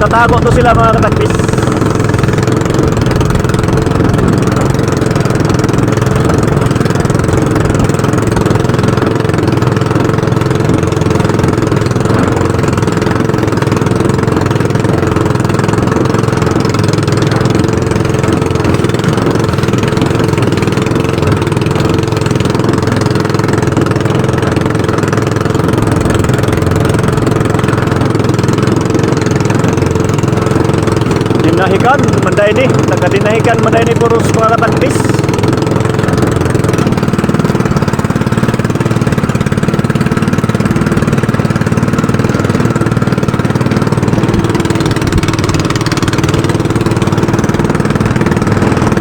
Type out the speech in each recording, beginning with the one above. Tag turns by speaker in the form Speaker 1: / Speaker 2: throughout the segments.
Speaker 1: Nagtatago to sila mga katagpis. Dinahikan, manday ni. Nagkadinahikan, manday ni puros mga katagpis.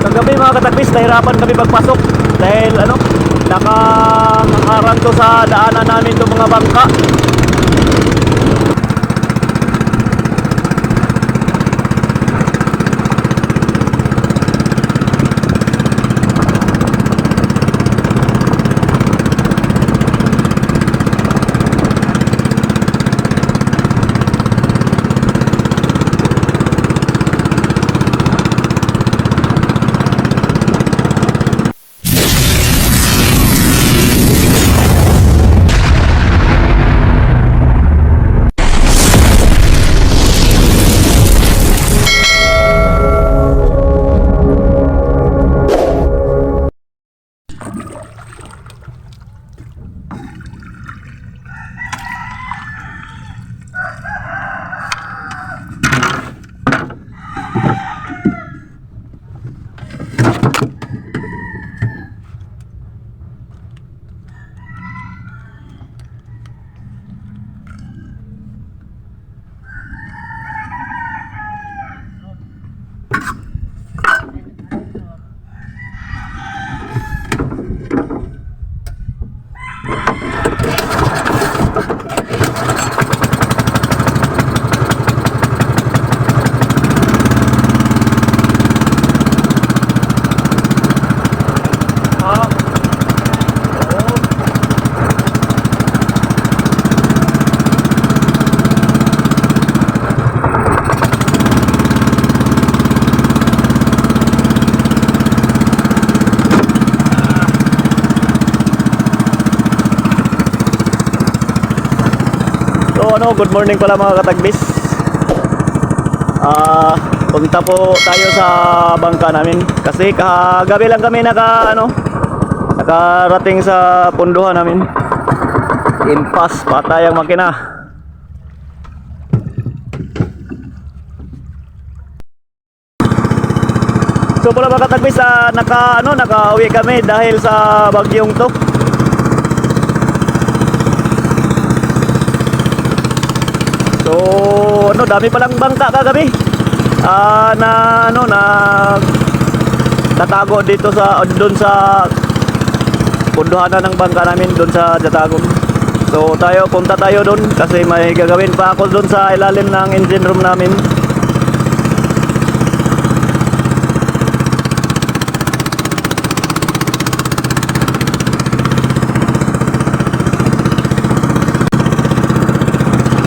Speaker 1: Kagabi mga katagpis, nahirapan kami magpasok dahil ano, nakaharang to sa daanan namin itong mga bangka. Ano, good morning pala mga katagbis. Ah, punta po tayo sa bangka namin kasi kagabi lang kami naka ano, nakarating sa punduhan namin. Impas, patay ang makina. So pala mga katagbis, ah, naka ano, nakauwi kami dahil sa bagyong to. So, ano, dami palang bangka kagabi. Ah, na ano na tatago dito sa doon sa punduhanan ng bangka namin doon sa Jatagon. So, tayo punta tayo doon kasi may gagawin pa ako doon sa ilalim ng engine room namin.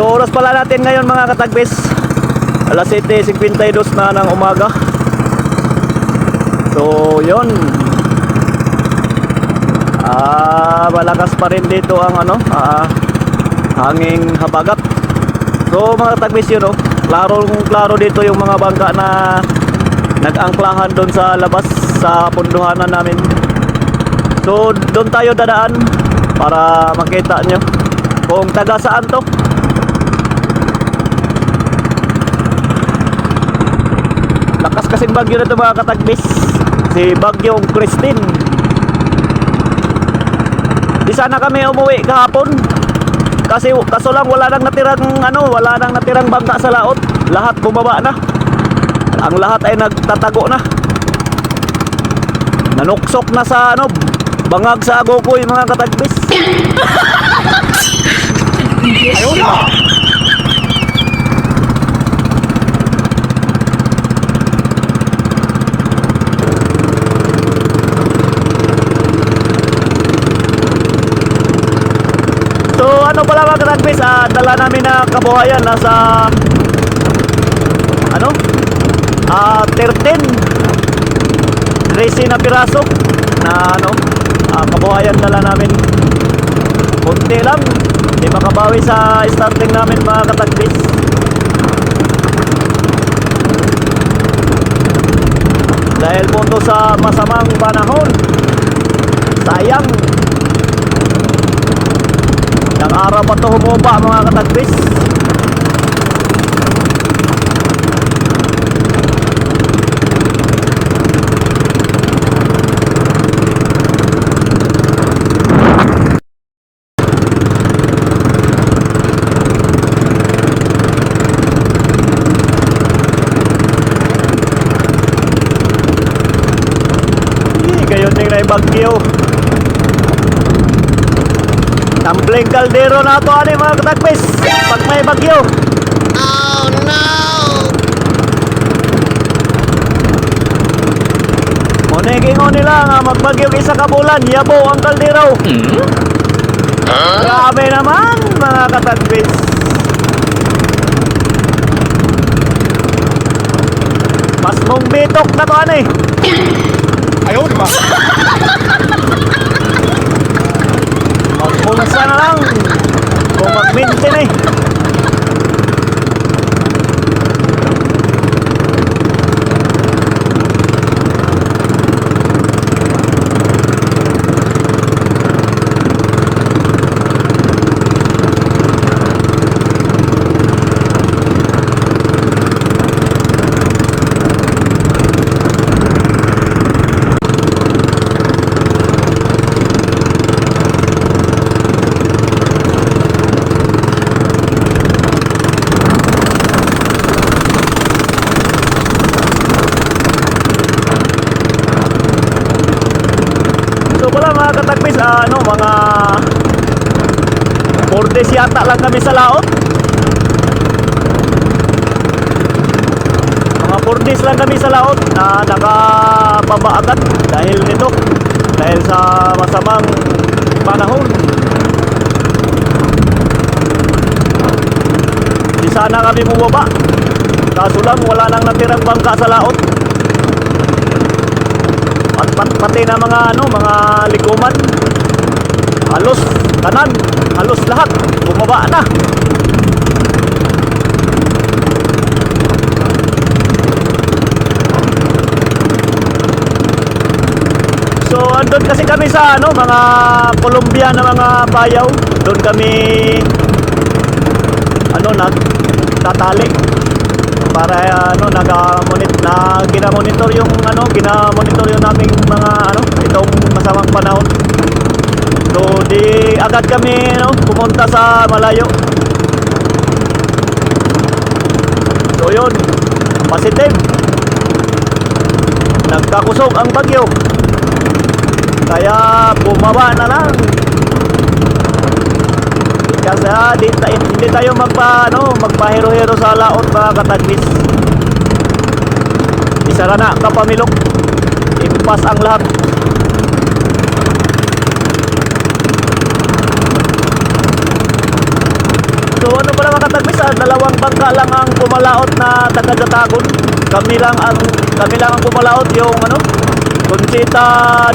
Speaker 1: So oras pala natin ngayon mga katagbis Alas 7.52 na ng umaga. So yon Ah, malakas pa rin dito ang ano ah, Hanging habagat. So mga katagbis yun oh. Klaro klaro dito yung mga bangka na Nag-angklahan doon sa labas Sa punduhanan namin. So doon tayo dadaan Para makita nyo Kung taga saan to Kasing bagyo na ito mga katagbis Si Bagyong Christine. Di sana kami umuwi kahapon. Kasi kaso lang wala nang natirang ano Wala nang natirang bangka sa laot. Lahat bumaba na. Ang lahat ay nagtatago na. Nanuksok na sa ano Bangag sa agokoy mga katagbis Ayun na So ano pala mga katagbis, ah, dala namin na kabuhayan nasa ano? Ah, 13 13 na piraso na ano, ah, kabuhayan dala namin. Kunti lang, hindi makabawi sa starting namin mga katagpis. Dahil po sa masamang panahon. Sayang. Ilang araw pa to humupa mga katagpis. Ih, gayon din na bagyo. Tumbling kaldero na to ani mga katagpis. Pag may bagyo.
Speaker 2: Oh no!
Speaker 1: Monegingon nila nga magbagyo isa ka bulan, yabo ang kaldero. Grabe naman mga katagpis. Mas mong bitok na to ani.
Speaker 3: Ayaw, di ba?
Speaker 1: Magpunsa na lang. Kung mag-maintain eh. So wala mga katagpis, ah, ano, mga 4 days yata lang kami sa laot. Mga 4 days lang kami sa laot na nakababa agad dahil nito. Dahil sa masamang panahon. Di sana kami bumaba. Kaso lang wala nang natirang bangka sa laot. At pat, pati na mga ano, mga likuman. Halos kanan, halos lahat bumaba na. So andun kasi kami sa ano, mga Colombian na mga bayaw. Doon kami ano nag tatali para ano naga-monitor na gina-monitor yung ano gina-monitor yung naming mga ano itong masamang panahon. So di agad kami no pumunta sa malayo. So yun, positive. Nagkakusog ang bagyo. Kaya bumaba na lang. Kasi ah, di, hindi tayo magpa, ano, magpahiro-hiro sa laot mga katagnis. Isara na kapamilok. Impas ang lahat. So ano pala mga katagmis, dalawang bangka lang ang pumalaot na taga-Jatagon. Kami lang ang kami lang ang pumalaot yung ano, Conchita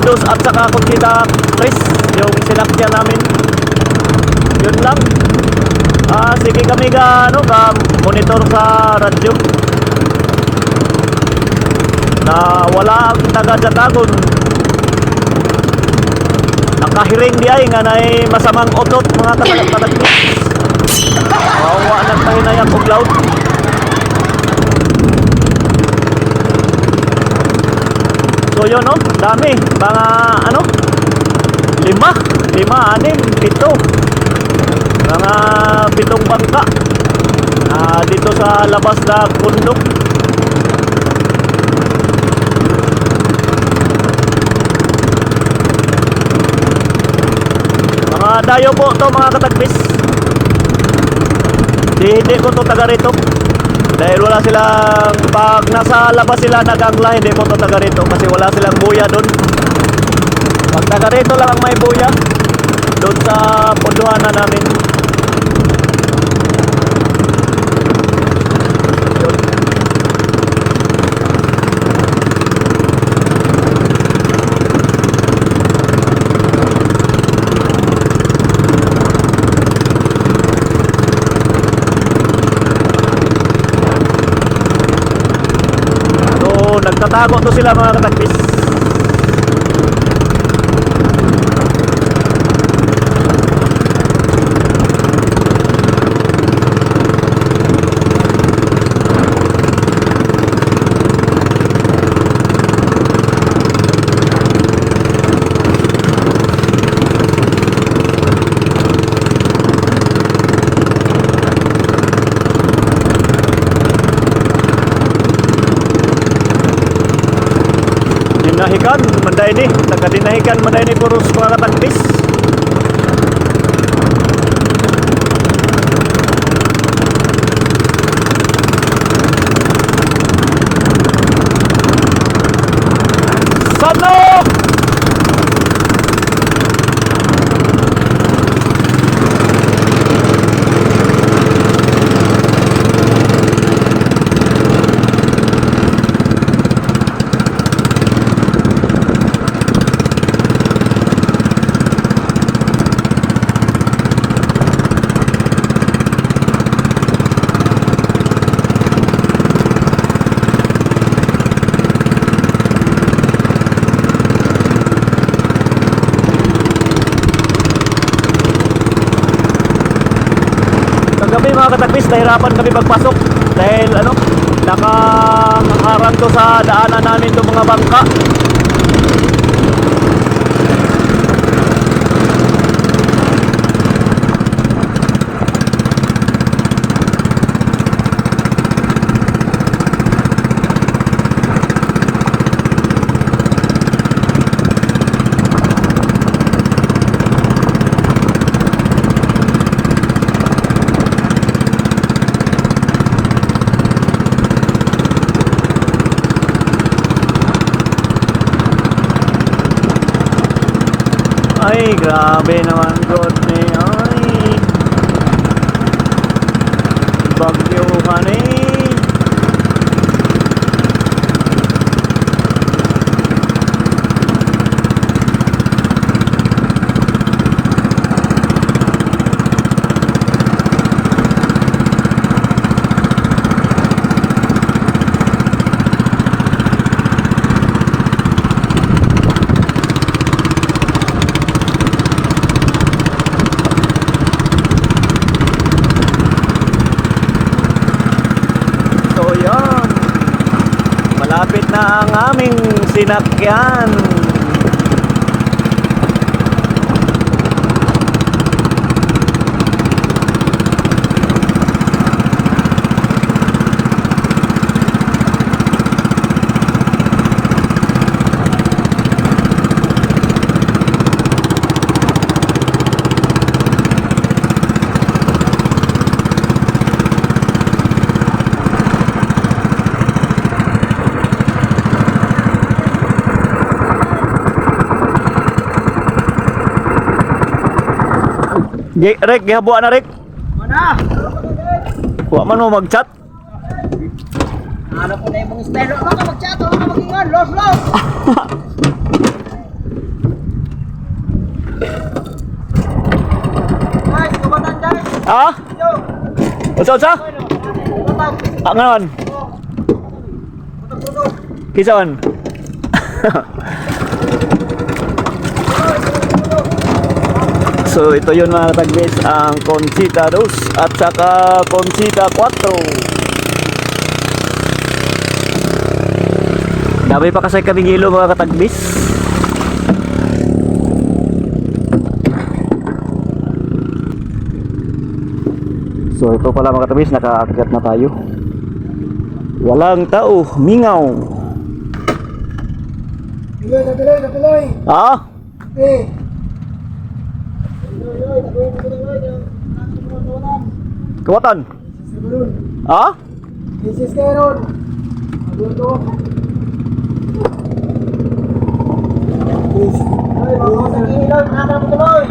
Speaker 1: Dos at saka Conchita Tres, yung sinakyan namin. Yun lang. Ah, sige kami ga ano ka monitor sa radyo. Na wala ang taga Jatagon. Nakahiring di ay nga na masamang otot mga taga-taga. Kawawa ng pahinayang og loud. So yun no, dami. Mga ano, lima, lima, anim, pito. Mga pitong bangka. Ah, dito sa labas na bundok. Dayo po to mga katagpis. Di, hindi ko to taga rito. Dahil wala silang, pag nasa labas sila nagangla, hindi ko to taga rito kasi wala silang buya doon. Pag taga rito lang ang may buya, doon sa punduhan na namin. Yun. Nagtatago to sila mga katagpis. Dinahikan, manday ni. Nagkadinahikan, manday ni puros mga katagpis. Sano! Kagabi mga katagpis, nahirapan kami magpasok dahil ano, nakaharang to sa daanan namin itong mga bangka. Ay, grabe naman God ni. Ay. Bagyo ka ni. So yan. Malapit na ang aming sinakyan. Gi- Rick, gihabuan na Rick.
Speaker 2: Mana?
Speaker 1: Wa man mo mag-chat.
Speaker 2: Ano po na mga style? Ano ka mag-chat? Ano ka mag-ingan? Los, los! Guys, kumatan guys!
Speaker 1: Ah?
Speaker 2: Yo!
Speaker 1: Ah, ngayon.
Speaker 2: Kumatan
Speaker 1: so ito yun mga tagbis ang Conchita 2 at saka Conchita 4 Dami pa kasi kaming ilo mga katagbis So ito pala mga katagbis nakaakyat na tayo Walang tao, mingaw
Speaker 2: Tuloy, tuloy, tuloy!
Speaker 1: Ah?
Speaker 2: Eh! Tuloy, tuloy, tuloy, tuloy!
Speaker 1: Kawatan?
Speaker 2: Sigurun!
Speaker 1: Ah?
Speaker 2: Isis Keron! Aduto! Ay, mga sa ilaw, hanap mo tuloy!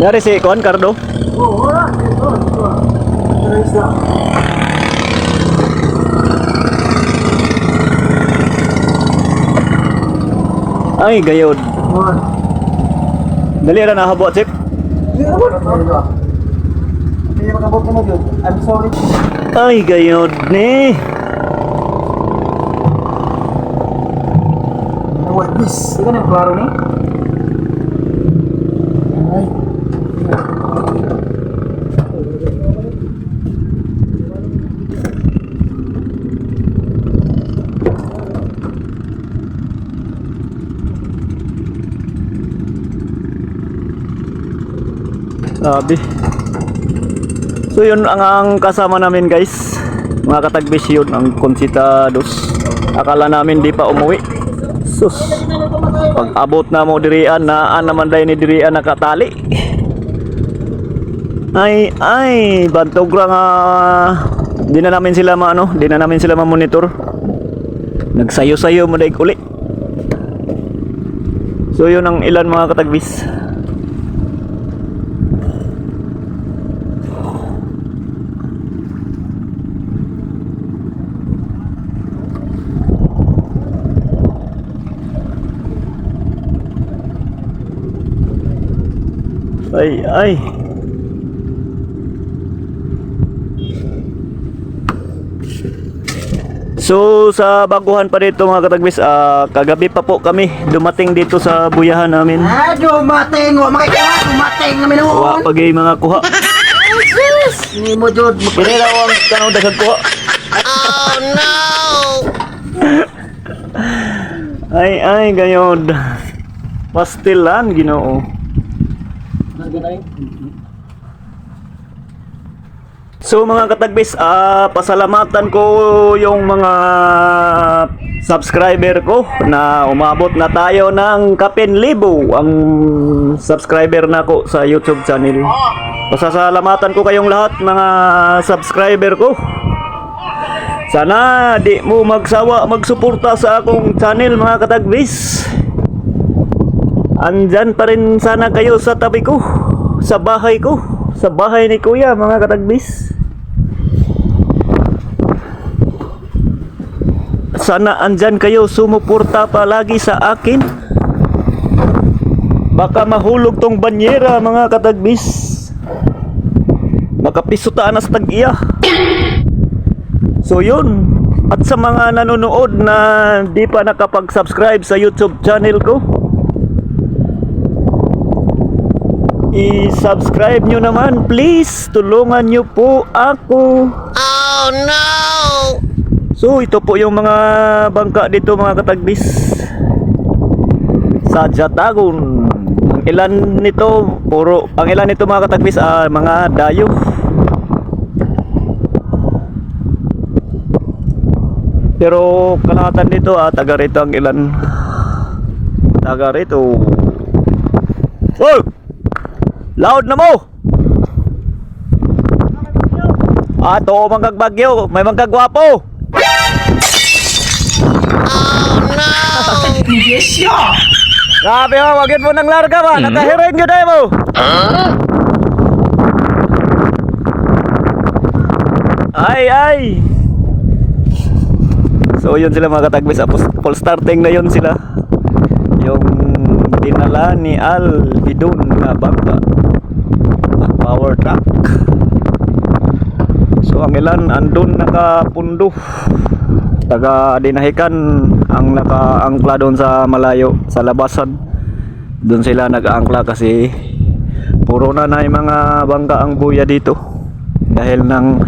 Speaker 2: Keron,
Speaker 1: si Kon Cardo?
Speaker 2: Wala! Ito, ito! Ito isla!
Speaker 1: Ay, gayod. Dali ra na habo, Chip.
Speaker 2: I'm sorry.
Speaker 1: Ay, gayod ni.
Speaker 2: Please. Hindi ka na klaro ni?
Speaker 1: Sabi. So yun ang, ang kasama namin guys. Mga katagbis yun ang konsitados. Akala namin di pa umuwi. Sus. Pag abot na mo dirian na naman dahil ni dirian nakatali. Ay ay bantog ra nga di na namin sila maano, di na namin sila ma-monitor. Nagsayo-sayo mo daig uli. So yun ang ilan mga katagbis. Ay, ay. So sa baguhan pa dito mga katagbis, ah, kagabi pa po kami dumating dito sa buyahan namin.
Speaker 2: Ah, dumating. Wa makikita. Dumating namin
Speaker 1: Wa
Speaker 2: noon.
Speaker 1: pagay mga kuha.
Speaker 2: Hindi mo, Jod.
Speaker 1: Kini raw ang tanong daghang kuha. Ay ay gayod. Pastilan Ginoo. So mga katagbis, ah pasalamatan ko yung mga subscriber ko na umabot na tayo ng kapin libo ang subscriber na ko sa YouTube channel. Pasasalamatan ko kayong lahat mga subscriber ko. Sana di mo magsawa magsuporta sa akong channel mga katagbis. Andyan pa rin sana kayo sa tabi ko, sa bahay ko, sa bahay ni Kuya mga katagbis. Sana andyan kayo sumuporta palagi sa akin. Baka mahulog tong banyera mga katagbis. Makapisutaan na sa tag-iya. So yun. At sa mga nanonood na di pa nakapag-subscribe sa YouTube channel ko, i-subscribe nyo naman please. Tulungan nyo po ako.
Speaker 4: Oh no!
Speaker 1: So ito po yung mga bangka dito mga katagbis sa Jatagon. Ang ilan nito, puro, ang ilan nito mga katagbis, ah, mga dayo. Pero kalahatan dito, ah, taga rito ang ilan. Taga rito. Oh! Loud na mo! Ah, to manggag bagyo, may manggag gwapo. Grabe ho, wagin mo nang larga ba? Nakahirin yun tayo mo. Ay, ay. So yun sila mga katagbis. Pus- Full starting na yun sila. Yung dinala ni Al Bidon na bangka. Power truck. So ang ilan andun nakapundo. Taga dinahikan ang nakaangkla doon sa malayo sa labasan. Doon sila nag-aangkla kasi puro na na yung mga bangka ang buya dito. Dahil nang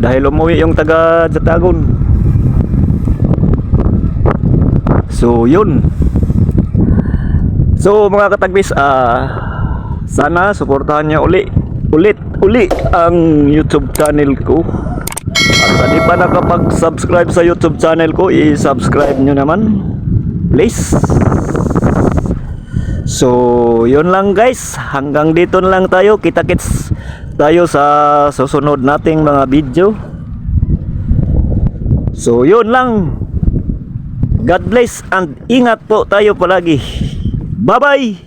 Speaker 1: dahil umuwi yung taga Jatagon. So yun. So mga katagbis ah sana suportahan niyo uli ulit uli ang YouTube channel ko. At sa di pa nakapag-subscribe sa YouTube channel ko, i-subscribe nyo naman. Please. So, yun lang guys. Hanggang dito na lang tayo. Kita-kits tayo sa susunod nating mga video. So, yun lang. God bless and ingat po tayo palagi. Bye-bye!